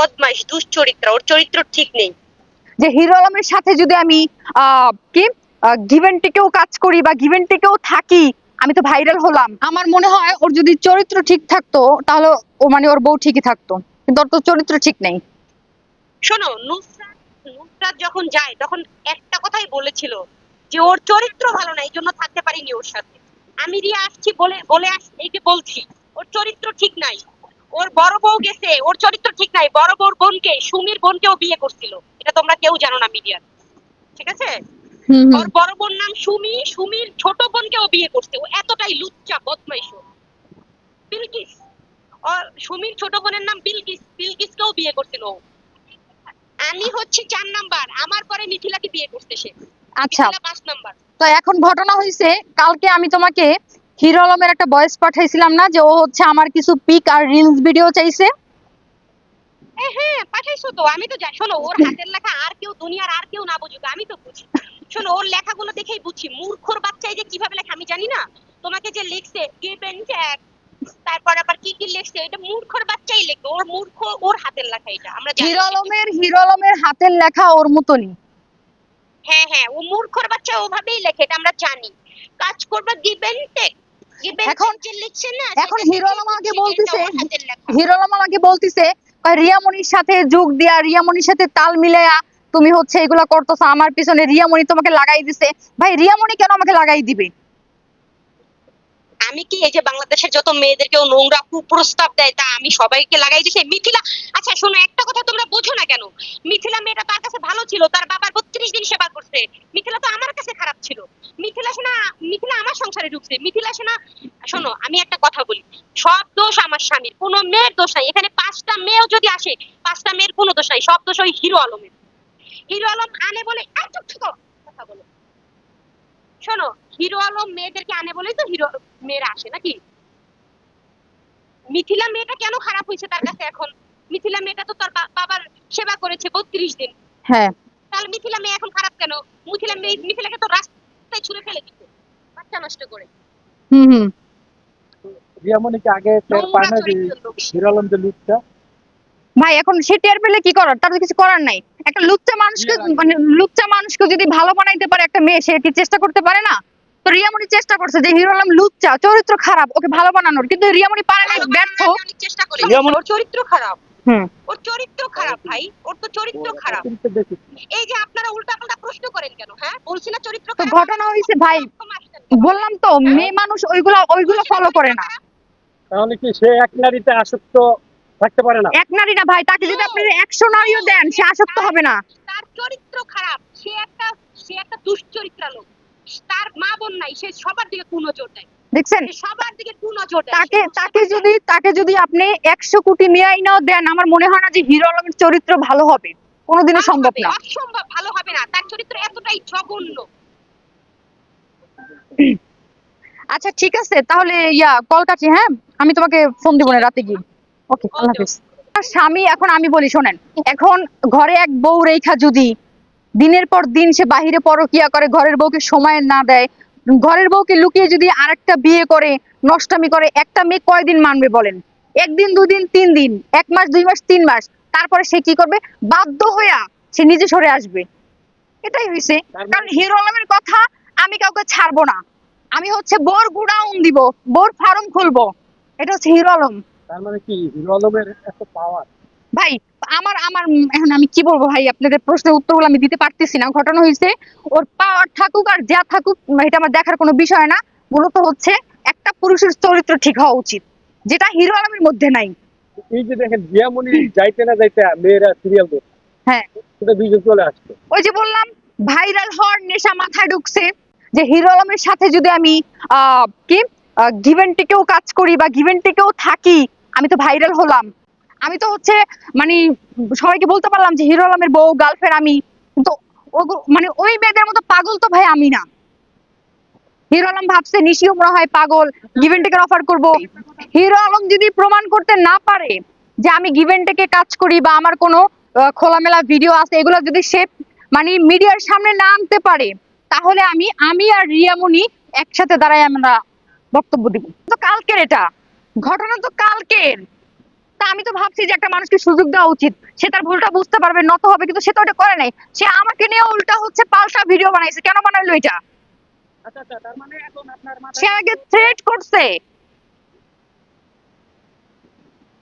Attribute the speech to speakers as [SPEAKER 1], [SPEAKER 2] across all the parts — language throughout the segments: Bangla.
[SPEAKER 1] বদমাইশ দুশ্চরিত্র ওর চরিত্র ঠিক নেই।
[SPEAKER 2] যে হিরো আলমের সাথে যদি আমি কি গিভেন্টিকেও কাজ করি বা গিভেন্টিকেও থাকি আমি তো ভাইরাল হলাম। আমার মনে হয় ওর যদি চরিত্র ঠিক থাকতো তাহলে ও মানে ওর বউ ঠিকই থাকতো। কিন্তু ওর তো চরিত্র ঠিক নেই।
[SPEAKER 1] শোনো নুসরাত নুসরাত যখন যায় তখন একটা কথাই বলেছিল যে ওর চরিত্র ভালো না এই জন্য থাকতে পারিনি ওর সাথে। আমি রিয়া আসছি বলে বলে আস এই যে বলছি ওর চরিত্র ঠিক নাই। ওর বড় বউ গেছে ওর চরিত্র ঠিক নাই। বড় বউর বোনকে সুমির বোনকেও বিয়ে করছিল। এটা তোমরা কেউ জানো না মিডিয়ার ঠিক আছে? ওর বড় বোন নাম সুমি সুমির ছোট বোনকেও বিয়ে করছে। ও এতটাই লুচ্চা বদমাইশ। বিলকিস। ওর সুমির ছোট বোনের নাম বিলকিস। বিলকিসকেও বিয়ে করছিল ও। আমি হচ্ছে চার নাম্বার। আমার পরে মিথিলাকে বিয়ে করতে সে।
[SPEAKER 2] আচ্ছা।
[SPEAKER 1] পাঁচ নাম্বার।
[SPEAKER 2] তো এখন ঘটনা হয়েছে কালকে আমি তোমাকে হিরো আলমের একটা ভয়েস পাঠাইছিলাম না যে ও হচ্ছে আমার কিছু পিক আর রিলস ভিডিও চাইছে।
[SPEAKER 1] হ্যাঁ পাঠাইছো তো আমি তো যাই শোনো ওর হাতের লেখা আর কেউ দুনিয়ার আর কেউ না বুঝুক আমি তো বুঝি। শোনো ওর লেখাগুলো দেখেই বুঝি মূর্খর বাচ্চাই যে কীভাবে লেখে আমি জানি না। তোমাকে যে লিখছে গিভেন ট্যাগ তারপর আবার কি কি লিখছে এটা মূর্খর বাচ্চাই লেখে। ওর মূর্খ ওর হাতের লেখা এটা আমরা জানি।
[SPEAKER 2] হিরো আলমের হিরো আলমের হাতের লেখা ওর মতনই।
[SPEAKER 1] হ্যাঁ হ্যাঁ ও মূর্খর বাচ্চা ওভাবেই লেখে এটা আমরা জানি। কাজ করবে গিভেন টেক
[SPEAKER 2] এখন- এখন হিরো আলম আমাকে বলতেছে। হিরো আলম আমাকে বলতিছে রিয়ামণির সাথে যোগ দিয়া রিয়ামণির সাথে তাল মিলায়া তুমি হচ্ছে এগুলা করতেছো আমার পিছনে রিয়ামণি তোমাকে লাগাই দিছে। ভাই রিয়ামণি কেন আমাকে লাগাই দিবে?
[SPEAKER 1] আমি কি এই যে বাংলাদেশের যত মেয়েদেরকেও নোংরা কুপ্রস্তাব দেয় তা আমি সবাইকে লাগাই দিছি? মিথিলা আচ্ছা শোনো একটা কথা তোমরা বোঝো না কেন? মিথিলা মেয়েটা তার কাছে ভালো ছিল তার বাবার বত্রিশ দিন সেবা করছে। মিথিলা তো আমার কাছে খারাপ ছিল মিথিলা সেনা মিথিলা আমার সংসারে ঢুকছে। মিথিলা সেনা শোনো আমি একটা কথা বলি। সব দোষ আমার স্বামীর কোনো মেয়ের দোষ নাই। এখানে পাঁচটা মেয়েও যদি আসে পাঁচটা মেয়ের কোনো দোষ নাই। সব দোষ ওই হিরো আলমের। হিরো আলম আনে বলে আর কথা বলো। শোনো হিরো আলম মেয়েদেরকে আনে বলেই তো হিরো মেয়েরা আসে নাকি? মিথিলা মেয়েটা কেন খারাপ হয়েছে তার কাছে এখন? মিথিলা মেয়েটা তো তার বাবার সেবা করেছে বত্রিশ দিন।
[SPEAKER 2] হ্যাঁ।
[SPEAKER 1] তাহলে মিথিলা মেয়ে এখন খারাপ কেন? মিথিলা মেয়ে মিথিলাকে তো রাস্তায় ছুঁড়ে ফেলে দিচ্ছে বাচ্চা নষ্ট করে।
[SPEAKER 2] হুম হুম।
[SPEAKER 3] রিয়ামণিকে আগে টের পায় না যে
[SPEAKER 1] চরিত্রের লোক।
[SPEAKER 3] হিরো আলম যে লুকটা?
[SPEAKER 2] ভাই এখন সে টের পেলে কি করার? তার কিছু করার নাই। একটা লুচ্চা মানুষকে মানে লুচ্চা মানুষকে যদি ভালো বানাইতে পারে একটা মেয়ে সে কি চেষ্টা করতে পারে না? তো রিয়ামণি চেষ্টা করছে যে হিরো আলম লুচ্চা চরিত্র খারাপ ওকে ভালো বানানোর। কিন্তু রিয়ামণি পারে না ব্যর্থ।
[SPEAKER 1] চরিত্র খারাপ। ওর চরিত্র খারাপ ভাই। ওর তো চরিত্র খারাপ। এই যে আপনারা উল্টা পাল্টা প্রশ্ন করেন কেন হ্যাঁ? বলছি না চরিত্র খারাপ।
[SPEAKER 2] ঘটনা হয়েছে ভাই। বললাম তো মেয়ে মানুষ ওইগুলা ওইগুলো ফলো করে না।
[SPEAKER 3] তাহলে কি সে এক নারীতে আসক্ত থাকতে পারে না?
[SPEAKER 2] এক নারী না ভাই। তাকে যদি আপনি একশো নারীও দেন সে আসক্ত হবে না।
[SPEAKER 1] তার চরিত্র খারাপ। সে একটা সে একটা দুশ্চরিত্রা লোক। তার মা বোন নাই সে সবার দিকে কোনো কুনজর দেয়
[SPEAKER 2] দেখছেন? তাকে তাকে যদি তাকে যদি আপনি একশো কোটি নিয়ে আইনাও দেন আমার মনে হয় না যে হিরো আলমের চরিত্র ভালো হবে। কোনোদিনও সম্ভব না।
[SPEAKER 1] অসম্ভব ভালো হবে না। তার চরিত্র এতটাই জঘন্য।
[SPEAKER 2] আচ্ছা ঠিক আছে। তাহলে ইয়া কল কাটি হ্যাঁ? আমি তোমাকে ফোন দিব না রাতে গিয়ে। ওকে আল্লাহ হাফিজ। স্বামী এখন আমি বলি শোনেন। এখন ঘরে এক বউ রেখা যদি দিনের পর দিন সে বাহিরে পরকিয়া করে ঘরের বউকে সময় না দেয় ঘরের বউকে লুকিয়ে যদি আরেকটা বিয়ে করে নষ্টামি করে একটা মেয়ে কয়দিন মানবে বলেন? একদিন দুদিন তিন দিন এক মাস দুই মাস তিন মাস তারপরে সে কি করবে? বাধ্য হইয়া সে নিজে সরে আসবে। এটাই হয়েছে
[SPEAKER 3] মানে-
[SPEAKER 2] কারণ হিরো আলমের কথা আমি কাউকে ছাড়বো না। আমি হচ্ছে বোর গুডাউন দিব বোর ফার্ম খুলবো। এটা হচ্ছে হিরো আলম।
[SPEAKER 3] তার মানে কি? হিরো আলমের এত পাওয়ার
[SPEAKER 2] ভাই আমার আমার এখন আমি কি বলব ভাই আপনাদের প্রশ্নের উত্তরগুলো আমি দিতে পারতেছি না। ঘটনা হয়েছে ওর পাওয়ার থাকুক আর যা থাকুক এটা আমার দেখার কোনো বিষয় না। মূলত হচ্ছে একটা পুরুষের চরিত্র ঠিক হওয়া উচিত যেটা হিরো আলমের মধ্যে নাই।
[SPEAKER 3] এই যে দেখেন রিয়ামণি যাইতে না যাইতে মেয়েরা সিরিয়াল
[SPEAKER 2] হ্যাঁ।
[SPEAKER 3] সেটা দুইজন চলে আসছে।
[SPEAKER 2] ওই যে বললাম ভাইরাল হওয়ার নেশা মাথায় ঢুকছে যে হিরো আলমের সাথে যদি আমি আহ, কি গিভেন্টিকেও কাজ করি বা গিভেন্টিকেও থাকি আমি তো ভাইরাল হলাম। আমি তো হচ্ছে মানে সবাইকে বলতে পারলাম যে হিরো আলমের বউ গার্লফ্রেন্ড আমি। কিন্তু মানে ওই মেয়েদের মতো পাগল তো ভাই আমি না। হিরো আলম ভাবছে নিশিও মনে হয় পাগল গিভেন্টেকের অফার করব। হিরো আলম যদি প্রমাণ করতে না পারে যে আমি গিভেন্টেকে কাজ করি বা আমার কোনো খোলামেলা ভিডিও আছে, এগুলো যদি সে মানে মিডিয়ার সামনে না আনতে পারে, তাহলে আমি আমি আর রিয়ামণি একসাথে দাঁড়াই আমরা বক্তব্য দিব। তো কালকের এটা। ঘটনা তো কালকের। তা আমি তো ভাবছি যে একটা মানুষকে সুযোগ দেওয়া উচিত। সে তার ভুলটা বুঝতে পারবে নত হবে কিন্তু সে তো ওটা করে নাই। সে আমাকে নিয়ে উল্টা হচ্ছে পাল্টা ভিডিও বানাইছে। কেন বানাইলো এটা?
[SPEAKER 3] আচ্ছা আচ্ছা মানে এখন
[SPEAKER 2] সে আমাকে থ্রেট করছে।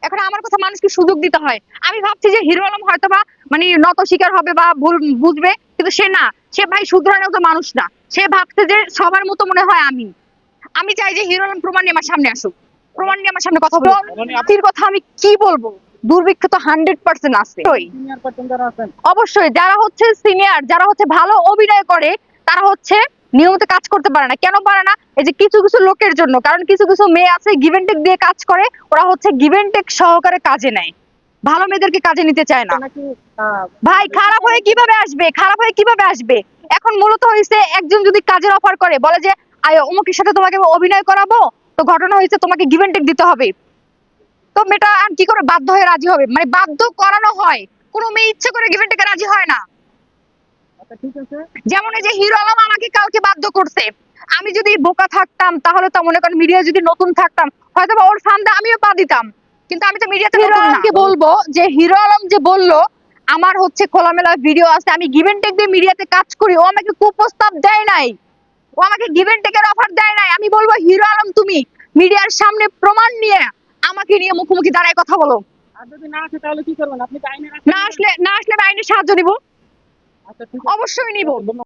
[SPEAKER 2] এখন আমার কথা মানুষকে সুযোগ দিতে হয়। আমি ভাবছি যে হিরো আলম হয়তো বা মানে নত শিকার হবে বা ভুল বুঝবে কিন্তু সে না। সে ভাই শুধরানোর তো মানুষ না। সে ভাবছে যে সবার মতো মনে হয় আমি। আমি চাই যে হিরো আলম প্রমাণ নিয়ে আমার সামনে আসুক। প্রমাণ নিয়ে আমার সামনে কথা
[SPEAKER 3] মানে
[SPEAKER 2] জাতির কথা আমি কি বলব? দুর্ভিক্ষ তো হান্ড্রেড পার্সেন্ট আছে। অবশ্যই। যারা হচ্ছে সিনিয়র যারা হচ্ছে ভালো অভিনয় করে তারা হচ্ছে নিয়মিত কাজ করতে পারে না। কেন পারে না? এই যে কিছু কিছু লোকের জন্য কারণ কিছু কিছু মেয়ে আছে গিভেন টেক দিয়ে কাজ করে ওরা হচ্ছে গিভেন টেক সহকারে কাজে নেয়। ভালো মেয়েদেরকে কাজে নিতে চায় না। ভাই খারাপ হয়ে কীভাবে আসবে? খারাপ হয়ে কীভাবে আসবে? এখন মূলত হয়েছে একজন যদি কাজের অফার করে বলে যে আয় অমুকের সাথে তোমাকে অভিনয় করাবো? তো ঘটনা হয়েছে তোমাকে গিভেন টেক দিতে হবে। তো মেয়েটা আর কি করে বাধ্য হয়ে রাজি হবে? মানে বাধ্য করানো হয়। কোনো মেয়ে ইচ্ছে করে গিভেন টেকে রাজি হয় না।
[SPEAKER 3] আচ্ছা
[SPEAKER 2] যেমন এই যে হিরো আলম আমাকে কালকে বাধ্য করছে। আমি যদি বোকা থাকতাম তাহলে তো মনে করেন মিডিয়া যদি নতুন থাকতাম হয়তো বা ওর ফান্দে আমিও পা দিতাম। কিন্তু আমি তো মিডিয়াতে হিরো আলমকে বলব যে হিরো আলম যে বলল আমার হচ্ছে খোলামেলা ভিডিও আছে আমি গিভেন টেক দিয়ে মিডিয়াতে কাজ করি ও আমাকে কুপ্রস্তাব দেয় নাই। ও আমাকে গিভেন টেকের অফার আমি বলব হিরো আলম তুমি মিডিয়ার সামনে প্রমাণ নিয়ে আমাকে নিয়ে মুখোমুখি দাঁড়ায় কথা বলো।
[SPEAKER 3] না
[SPEAKER 2] আসলে না আসলে আইনের সাহায্য নিব।
[SPEAKER 3] আচ্ছা
[SPEAKER 2] অবশ্যই নিব।